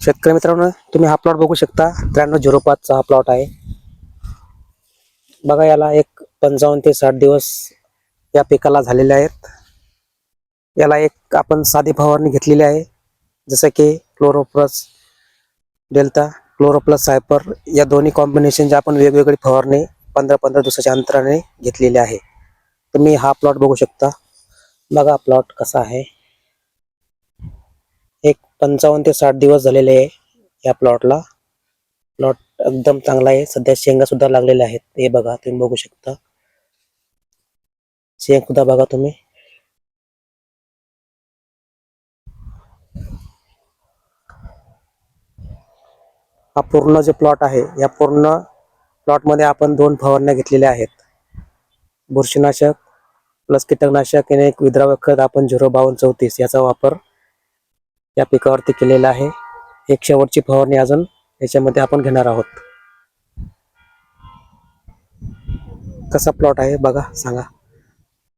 शेतकरी मित्रांनो तुम्ही हा प्लॉट बघू शकता. त्र्याण्णव झिरो पाचचा हा प्लॉट आहे. बघा याला एक पंचावन्न ते साठ दिवस या पिकाला झालेले आहेत. याला एक आपण साधी फवारणी घेतलेली आहे. जसं की क्लोरोप्लस डेल्टा क्लोरोप्लस सायपर या दोन्ही कॉम्बिनेशनचे आपण वेगवेगळी फवारणी पंधरा पंधरा दिवसाच्या अंतराने घेतलेली आहे. तुम्ही हा प्लॉट बघू शकता. बघा प्लॉट कसा आहे. पंचावन्न ते साठ दिवस झालेले आहे या प्लॉटला प्लॉट एकदम चांगला आहे. सध्या शेंगा सुद्धा लागलेल्या आहेत. हे बघा तुम्ही बघू शकता. शेंग सुद्धा बघा तुम्ही. हा पूर्ण जे प्लॉट आहे या पूर्ण प्लॉटमध्ये आपण दोन फवारण्या घेतलेल्या आहेत. बुरशीनाशक प्लस कीटकनाशक आणि एक विद्राव्य खत आपण झिरो बावन्न चौतीस याचा वापर या पिकावरती केलेला आहे. एक शेवटची फवारणी अजून याच्यामध्ये आपण घेणार आहोत. कसा प्लॉट आहे बघा सांगा.